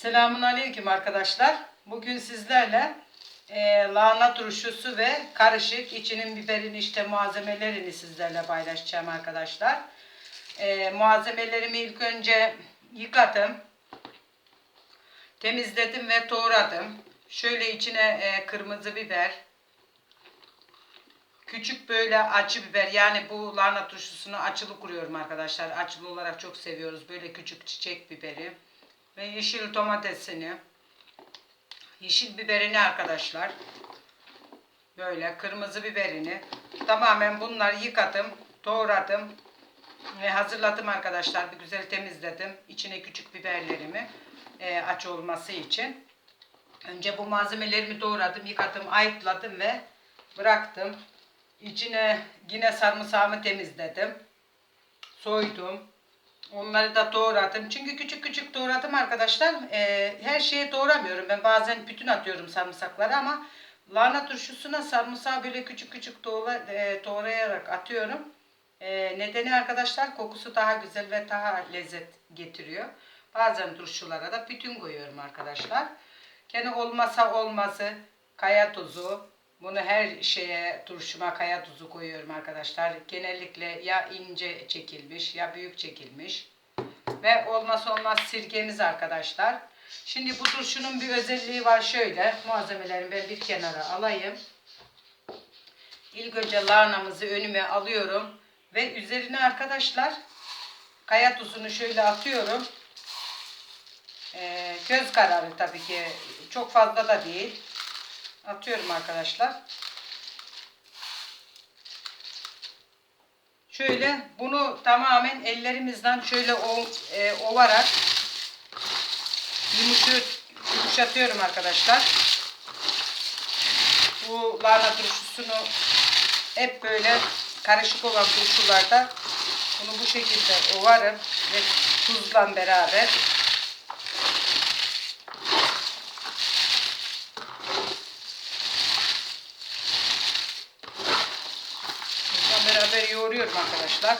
Selamun Aleyküm arkadaşlar. Bugün sizlerle e, lahana turşusu ve karışık içinin biberin işte malzemelerini sizlerle paylaşacağım arkadaşlar. E, malzemelerimi ilk önce yıkadım. Temizledim ve doğradım. Şöyle içine e, kırmızı biber, küçük böyle acı biber yani bu lahana turşusunu açılı kuruyorum arkadaşlar. Açılı olarak çok seviyoruz. Böyle küçük çiçek biberi ve yeşil domatesini, yeşil biberini arkadaşlar. Böyle kırmızı biberini tamamen bunları yıkadım, doğradım ve hazırladım arkadaşlar. Bir güzel temizledim. İçine küçük biberlerimi e, aç olması için. Önce bu malzemelerimi doğradım, yıkadım, ayıkladım ve bıraktım. İçine yine sarımsağımı temizledim. Soydum. Onları da doğradım. Çünkü küçük küçük doğradım arkadaşlar. Ee, her şeye doğramıyorum. Ben bazen bütün atıyorum sarımsakları ama lahana turşusuna sarımsağı böyle küçük küçük doğra, e, doğrayarak atıyorum. Ee, nedeni arkadaşlar kokusu daha güzel ve daha lezzet getiriyor. Bazen turşulara da bütün koyuyorum arkadaşlar. Gene olmasa olmazı kaya tuzu. Bunu her şeye turşuma kaya tuzu koyuyorum arkadaşlar. Genellikle ya ince çekilmiş ya büyük çekilmiş. Ve olmazsa olmaz sirkemiz arkadaşlar. Şimdi bu turşunun bir özelliği var şöyle. Malzemelerimi ben bir kenara alayım. İlk önce lahanamızı önüme alıyorum. Ve üzerine arkadaşlar kaya tuzunu şöyle atıyorum. Ee, göz kararı tabii ki. Çok fazla da değil. Atıyorum arkadaşlar. Şöyle bunu tamamen ellerimizden şöyle e, ovarak yumuşat, yumuşatıyorum arkadaşlar. Bu lahana turşusunu hep böyle karışık olan turşularda bunu bu şekilde ovarım ve tuzla beraber Tuzla yoğuruyorum arkadaşlar.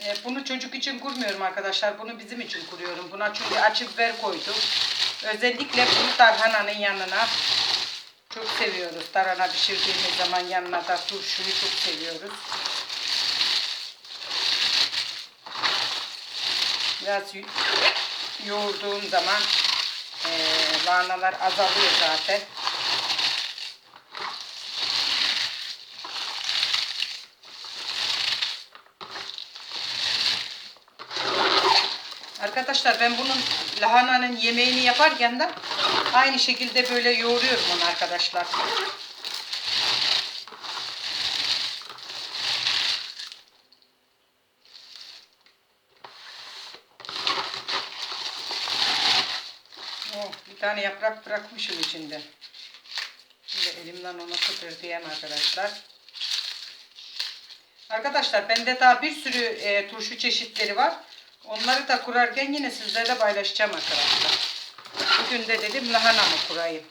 E, bunu çocuk için kurmuyorum arkadaşlar. Bunu bizim için kuruyorum. Buna çünkü acı biber koydum. Özellikle bunu tarhananın yanına çok seviyoruz. Tarhana pişirdiğimiz zaman yanına da turşuyu çok seviyoruz. Biraz yo- yoğurduğum zaman e, lahanalar azalıyor zaten. Arkadaşlar ben bunun lahananın yemeğini yaparken de aynı şekilde böyle yoğuruyorum onu arkadaşlar. Bir tane yaprak bırakmışım içinde. Şöyle elimden onu kıpırdayayım arkadaşlar. Arkadaşlar bende daha bir sürü e, turşu çeşitleri var. Onları da kurarken yine sizlerle paylaşacağım arkadaşlar. Bugün de dedim lahana mı kurayım.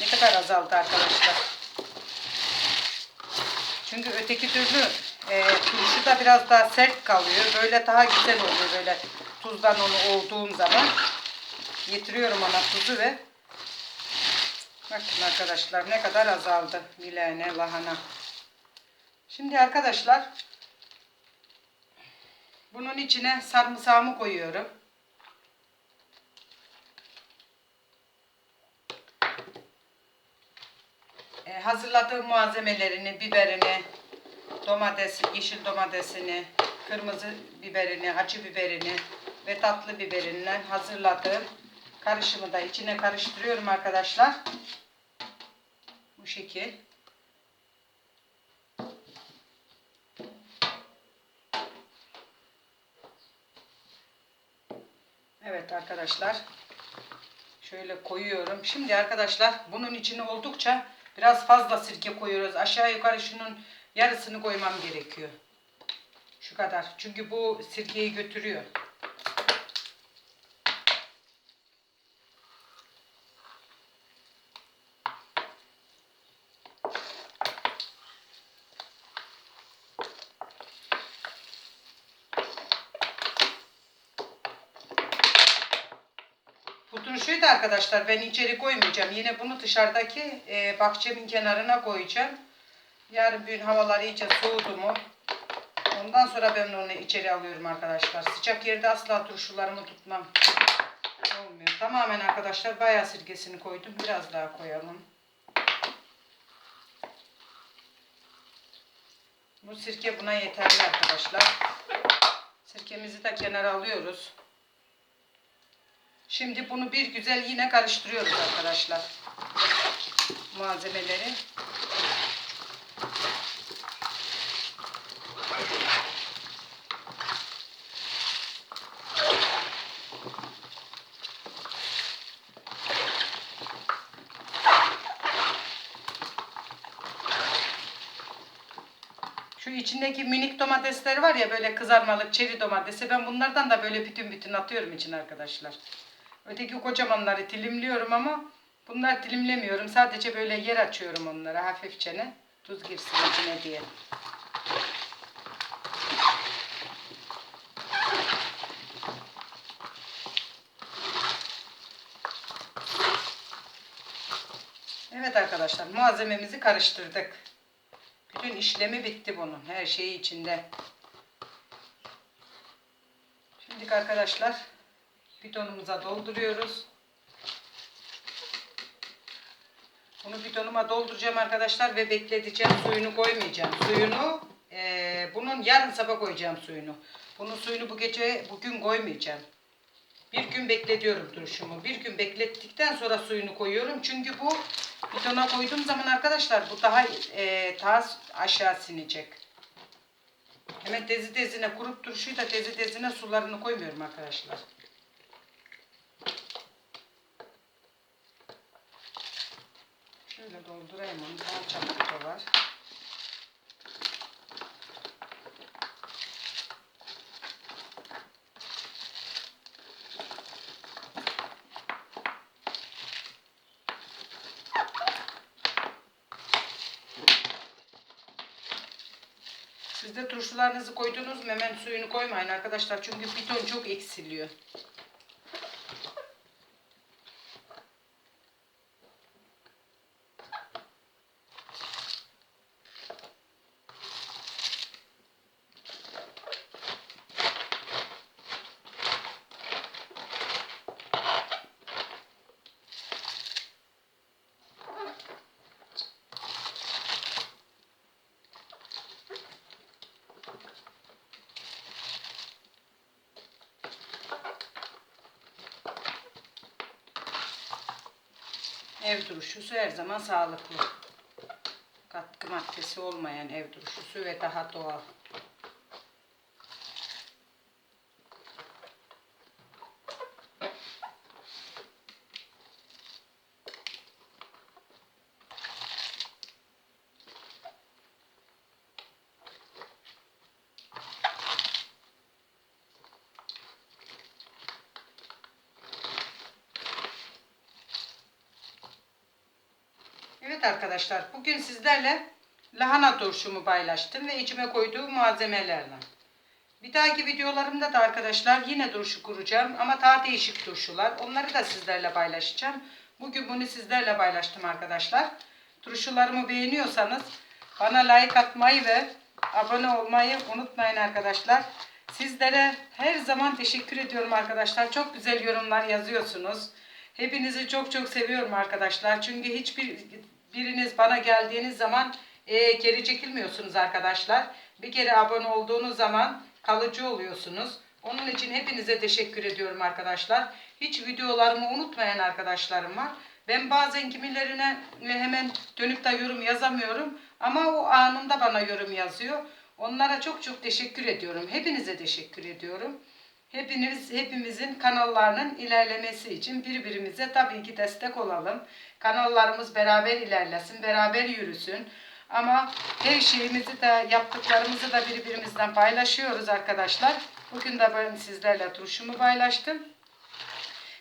Ne kadar azaldı arkadaşlar. Çünkü öteki türlü e, turşu da biraz daha sert kalıyor. Böyle daha güzel oluyor böyle tuzdan onu olduğum zaman. Getiriyorum ona tuzu ve bakın arkadaşlar ne kadar azaldı bilene lahana. Şimdi arkadaşlar bunun içine sarımsağımı koyuyorum. E, hazırladığım malzemelerini, biberini, domates, yeşil domatesini, kırmızı biberini, acı biberini ve tatlı biberinden hazırladığım karışımı da içine karıştırıyorum arkadaşlar. Bu şekil. Evet arkadaşlar. Şöyle koyuyorum. Şimdi arkadaşlar bunun içine oldukça biraz fazla sirke koyuyoruz. Aşağı yukarı şunun yarısını koymam gerekiyor. Şu kadar. Çünkü bu sirkeyi götürüyor. Da arkadaşlar ben içeri koymayacağım. Yine bunu dışarıdaki e, bahçemin kenarına koyacağım. Yarın bir gün havalar iyice soğudu mu ondan sonra ben onu içeri alıyorum arkadaşlar. Sıcak yerde asla turşularımı tutmam. Olmuyor. Tamamen arkadaşlar bayağı sirkesini koydum. Biraz daha koyalım. Bu sirke buna yeterli arkadaşlar. Sirkemizi de kenara alıyoruz. Şimdi bunu bir güzel yine karıştırıyoruz arkadaşlar. Malzemeleri. Şu içindeki minik domatesler var ya böyle kızarmalık çeri domatesi. Ben bunlardan da böyle bütün bütün atıyorum için arkadaşlar. Öteki kocamanları dilimliyorum ama bunlar dilimlemiyorum. Sadece böyle yer açıyorum onlara hafifçe ne. Tuz girsin içine diye. Evet arkadaşlar malzememizi karıştırdık. Bütün işlemi bitti bunun. Her şeyi içinde. Şimdi arkadaşlar bidonumuza dolduruyoruz. Bunu bidonuma dolduracağım arkadaşlar ve bekleteceğim. Suyunu koymayacağım. Suyunu eee, bunun yarın sabah koyacağım suyunu. Bunun suyunu bu gece bugün koymayacağım. Bir gün bekletiyorum turşumu. Bir gün beklettikten sonra suyunu koyuyorum. Çünkü bu bidona koyduğum zaman arkadaşlar bu daha eee daha aşağı sinecek. Hemen tezi tezine kurup turşuyu da tezi tezine sularını koymuyorum arkadaşlar. Şöyle doldurayım onu. Çabuk da var. Siz de turşularınızı koydunuz mu hemen suyunu koymayın arkadaşlar. Çünkü bidon çok eksiliyor. Ev turşusu her zaman sağlıklı. Katkı maddesi olmayan ev turşusu ve daha doğal. Evet arkadaşlar bugün sizlerle lahana turşumu paylaştım ve içime koyduğum malzemelerle. Bir dahaki videolarımda da arkadaşlar yine turşu kuracağım ama daha değişik turşular. Onları da sizlerle paylaşacağım. Bugün bunu sizlerle paylaştım arkadaşlar. Turşularımı beğeniyorsanız bana like atmayı ve abone olmayı unutmayın arkadaşlar. Sizlere her zaman teşekkür ediyorum arkadaşlar. Çok güzel yorumlar yazıyorsunuz. Hepinizi çok çok seviyorum arkadaşlar. Çünkü hiçbir biriniz bana geldiğiniz zaman e, geri çekilmiyorsunuz arkadaşlar. Bir kere abone olduğunuz zaman kalıcı oluyorsunuz. Onun için hepinize teşekkür ediyorum arkadaşlar. Hiç videolarımı unutmayan arkadaşlarım var. Ben bazen kimilerine hemen dönüp de yorum yazamıyorum. Ama o anında bana yorum yazıyor. Onlara çok çok teşekkür ediyorum. Hepinize teşekkür ediyorum. Hepiniz, hepimizin kanallarının ilerlemesi için birbirimize tabii ki destek olalım. Kanallarımız beraber ilerlesin, beraber yürüsün. Ama her şeyimizi de yaptıklarımızı da birbirimizden paylaşıyoruz arkadaşlar. Bugün de ben sizlerle turşumu paylaştım.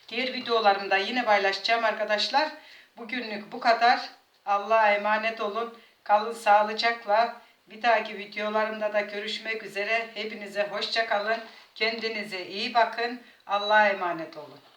Diğer videolarımda yine paylaşacağım arkadaşlar. Bugünlük bu kadar. Allah'a emanet olun. Kalın sağlıcakla. Bir dahaki videolarımda da görüşmek üzere. Hepinize hoşça kalın. Kendinize iyi bakın. Allah'a emanet olun.